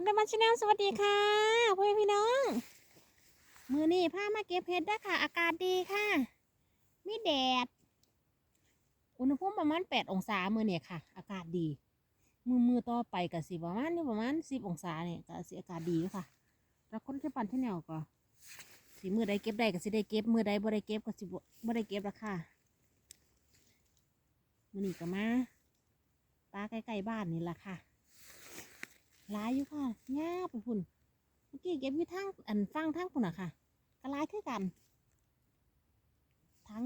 คนดมันชาแนลสวัสดีค่ะพ่อพี่น้อง มือนี่พามาเก็บเห็ดได้ค่ะ อากาศดีค่ะ มีแดด อุณหภูมิประมาณแปดองศามือเนี่ยค่ะ อากาศดี มือมือต่อไปกับสิประมาณนี่ประมาณสิบองศาเนี่ยก็สิอากาศดีค่ะแล้วคนที่ปั่นที่แนวก็สิมือใดเก็บได้ก็สิได้เก็บมือใดบ่ได้เก็บก็สิบ่บ่ได้เก็บละค่ะมือนี่ก็มาปลาใกล้ๆบ้านนี่ละค่ะ หลายอยู่ค่ะง่าไปพุ่นเมื่อกี้เก็บอยู่ทั้งอันฟังทั้งพุ่นอะค่ะก็หลายคือกัน ทั้ง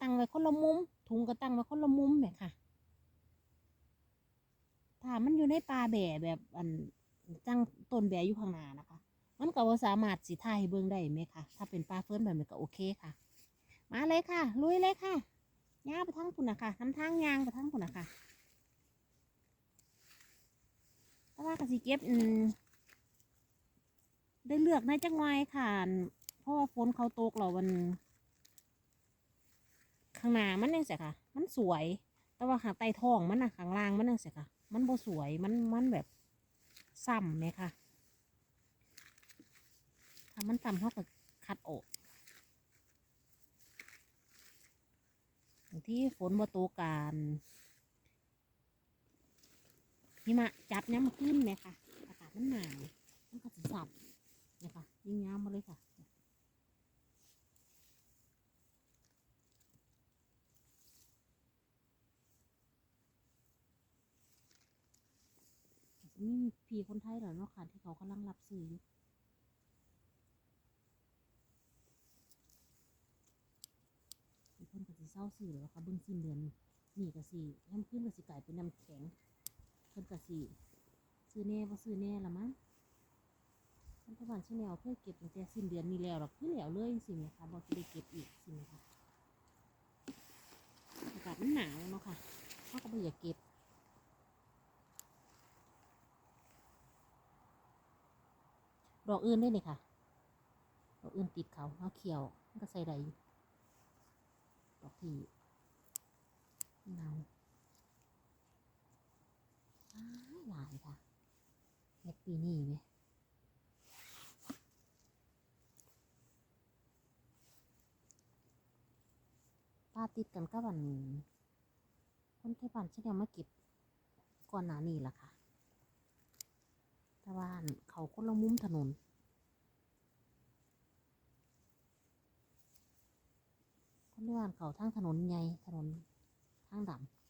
ตั้งไว้คนละมุม ถุงก็ตั้งไว้คนละมุมแบบค่ะ ถ้ามันอยู่ในป่าแบ่แบบอันจังต้นแบ่อยู่ข้างหน้านะคะ มันก็บ่สามารถสิถ่ายเบิ่งได้ไหมคะถ้าเป็นป่าเฟิร์นแบบนี้ก็โอเคค่ะ มาเลยค่ะ ลุยเลยค่ะย่าไปทั้งพุ่นอะค่ะทำทางยางไปทั้งพุ่นอะค่ะ แต่ว่ากสิเก็บอืได้เลือกในจังหวค่ะ เพราะว่าฝนเขาตกเราวัน ข้างหน้ามันยังเสียค่ะ มันสวย แต่ว่าข้างใต้ท้องมันนะข้างล่างมันยังเสียค่ะ มันโบสวย มันมันแบบซ้ำไหมค่ะถ้ามันซ้ำเขาก็คัดออกที่ฝนบ่ตกการ หิมะจับเนี่ยมาขึ้นไหมค่ะ อากาศมันหนาวมันก็จะสับเนี่ยค่ะยิ่งยาวมาเลยค่ะนี่พี่คนไทยเหรอเนาะค่ะที่เขากำลังรับซื้ออยู่มีคนก็สิเศร้าซื้อแล้วค่ะเบิ่งสิ้นเดือนนี่ก็สิน้ำขึ้นก็สิกลายเป็นน้ำแข็ง เพิ่นก็สิซื้อแน่บ่ซื้อแน่ละมั้งท่านผู้บันชื่อแนวเพื่อเก็บตั้งแต่สิ้นเดือนนี้แล้วหรอกคือแล้วเลยสิเนี่ค่ะบ่สิได้เก็บอีกสิเนี่ยค่ะอากาศมันหนาวเนาะค่ะเขาก็บ่อยากเก็บดอกอื่นได้เลยค่ะดอกอื่นติดเขาเขาเขียวมันก็ใส่ได้ดอกที่เงา หลายค่ะเม็ดปีนี้ไหมป้าติดกันก็วันคนที่บ้านฉันยังมาเก็บก่อนหน้านี้ล่ะค่ะแต่ว่านเขาคนละมุมถนนคนที่บ้านเขาทางถนนใหญ่ถนนทางดำ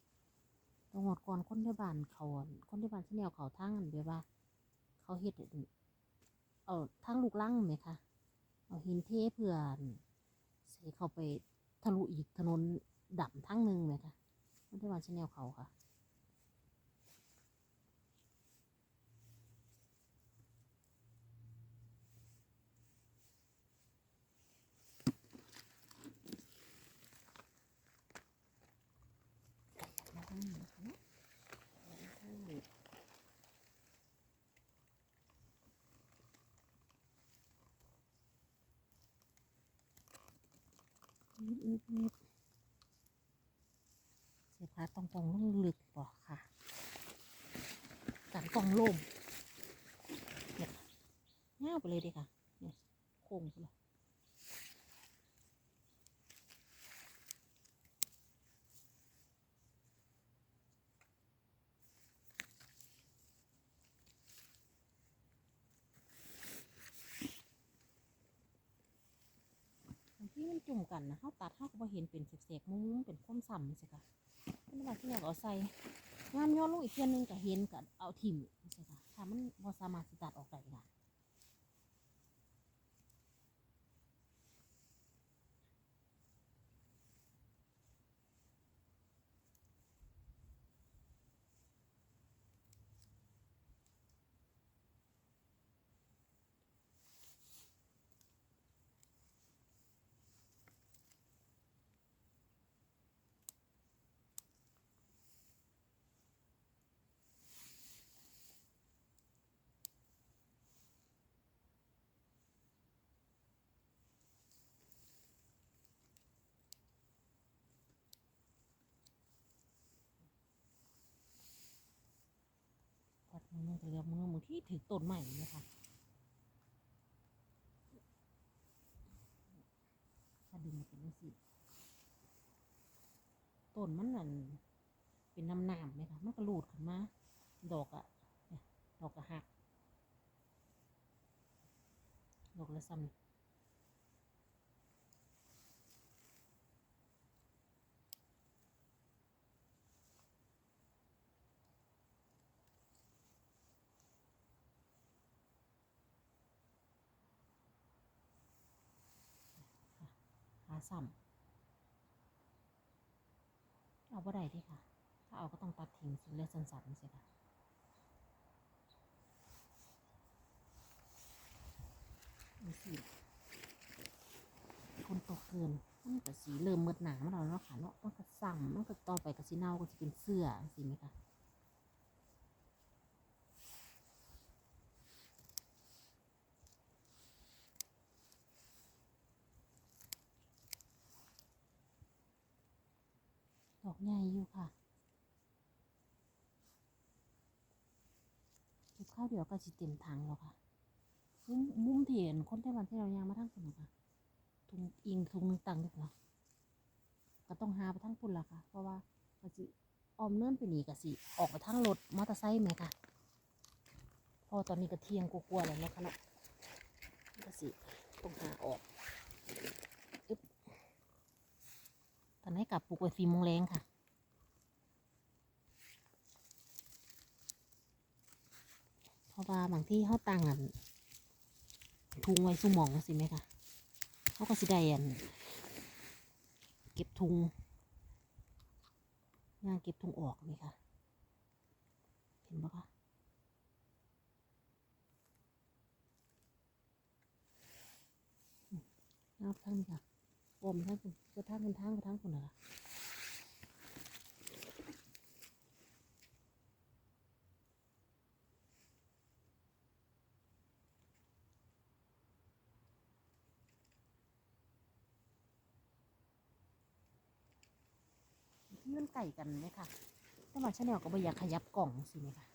ตงหดก่อนคนที่บ้านเขาอั่นคนที่บ้านที่แนวเขาทั้งอันเดียวว่า เขาเฮ็ดอันเอาทั้งลูกลังไหมคะเอาหินเทเพื่อนใส่เข้าไปทะลุอีกถนนดับทั้งหนึ่งไหมคะคนที่บ้านที่แนวเขาค่ะ มาทางนี้ค่ะเนาะมาทางนี้ นิดนิดนิดเสียพาตรงตรงๆลึกๆบ่ค่ะกันกองลมเนี่ยเงาไปเลยดีค่ะเนี่ยโค้งไปเลย บางที่มันจุ่ม กันนะเขาตัดเขาก็บ่เห็นเป็นเสกๆมุ้งๆเป็นข้มซ้ำสิค่ะเป็นแบบที่อยากเอาใส่งานย้อนลงอีกเทียนหนึงก็เห็นกับเอาทิ่มใช่ค่ะถ้ามันบ่สามารถตัดออกได้ค่ะ มือนึงก็เรียกมือมือที่ถือต้นใหม่เลยค่ะถ้าดึงมาเป็นสีต้นมันนั่นเป็นน้ำหนามเลยค่ะมันก็รูดขึ้นมาดอกอะดอกกระหักดอกละซ้ำนี่หา ซ้ำเอาบ่ได้ดิค่ะ ถ้าเอาก็ต้องตัดทิ้งสิเหลือสั้นสิค่ะนี่สิคนตกเกินมันก็สีเริ่มมืดหนามันแล้วเนาะค่ะเนาะมันก็สั่มันก็ต่อไปก็สีเน่าก็จะเป็นเสื้อสิไหมคะ ใหญ่อยู่ค่ะเก็บข้าวเดียวก็จะเต็มถังแล้วค่ะมุมมุมที่เห็นคนไต้หวันที่เรายางมาทั้งคนนะคะทุงอิงทุงตังด้วยนะก็ต้องหาไปทั้งปุ่นละค่ะ เพราะว่าก็สิออมเนื่นไปหนีก็สิ ออกไปทั้งรถมอเตอร์ไซค์ไหมค่ะพอตอนนี้ก็เที่ยงกลัวๆแล้วนะคะเนาะก็สิต้องหาออกอึ๊บตอนนี้กลับปลุกไว้สี่โมงแรงค่ะ เพ ราะว่าบางที่เขาตังอันทุงไว้สุ่หมองสิไหมคะเขาก็สิได้อันเก็บทุงย่างเก็บทุงออกนี่ค่ะเห็นปะคะอืมเอาทางค่ะอมทางคุณก็ทางคุณทางก็ทางคุณเหรอคะ ไก่กันไหมคะแต่ว่าชาแนลก็ไม่อยากขยับกล่องสิไหมคะ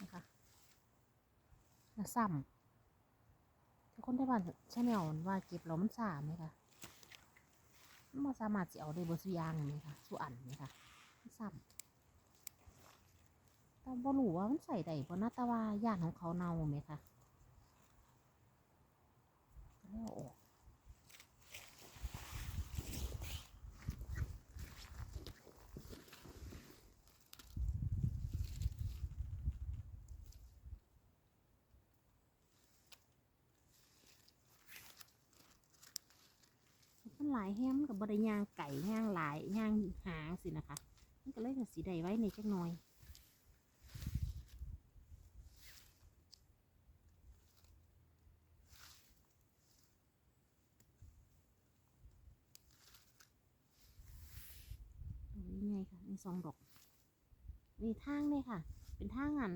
นะคะซ้ำที่คนได้บ้านชาแนลว่าเก็บแล้วมันสามไหมคะ มันบ่สามารถจะเอาได้บ่ซุยางไหมค่ะสุอันไหมค่ะมันซ้ำแต่บ่รู้ว่ามันใส่ได้บ่นะแต่ว่าย่านของเขาเน่าไหมคะก็เลยเอาออกมัน หลายแฮมกับบริยางไก่ย่างหลายย่างหางสินะคะมันก็เลยก็สีใดไว้ในจักหน่อยนี่ไงค่ะมีสองดอก มีทางเลยค่ะ เป็นทางอัน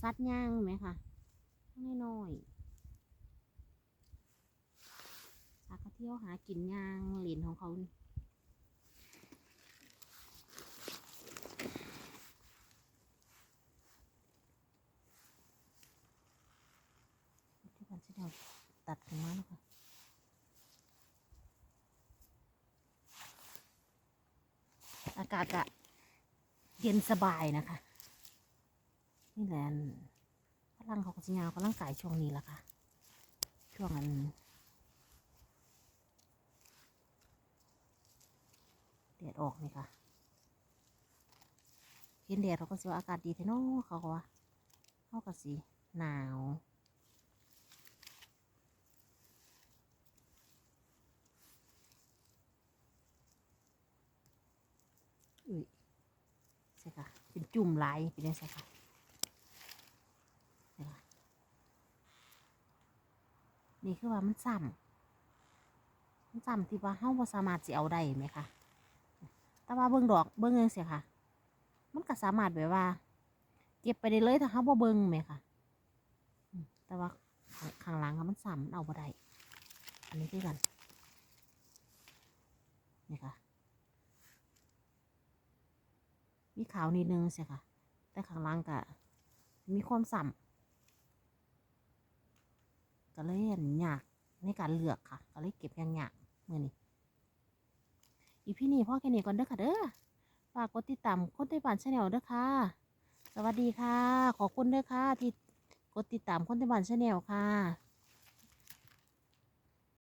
ซัดย่างไหมค่ะทางน้อยๆ สากเที่ยวหากินย่างเหรียญของเขาที่วันที่เราตัดขึ้นมาแล้วค่ะอากาศจะเย็นสบายนะคะ นี่แหละพลังของสัญญาณกำลังกายช่วงนี้ละค่ะ ช่วงอัน แดดออกนี่ค่ะเห็นแดดเราก็สิว่าอากาศดีแท้เนาะเขาก็ว่าเขาก็สิหนาวอุ้ยใช่ค่ะเป็นจุ่มลายเป็นยังไงใช่ค่ะนี่คือว่ามันซ้ำมันซ้ำที่ว่าเฮาบ่สามารถสิเอาได้ไหมคะ แต่ว่าเบิ่งดอกเบิ่งจังซี่ค่ะ มันก็สามารถแบบว่า เก็บไปได้เลยถ้าเขาบ่เบิ่งแหมค่ะ แต่ว่าข้างข้างหลังมันซ้ำมันเอาบ่ได้อันนี้คือกันนี่ค่ะ มีขาวนิดนึงสิค่ะ แต่ข้างหล่างก็มีความสัมก็เลยเห็นยากในการเลือกค่ะ ก็เลยเก็บอย่างยากมือนี้ อีพี่นี่พ่อแค่นี้ก่อนเด้อค่ะเด้อฝากกดติดตามคนไต้หวันชาแนลเด้อค่ะ สวัสดีค่ะ ขอบคุณเด้อค่ะที่กดติดตามคนไต้หวันชาแนลค่ะ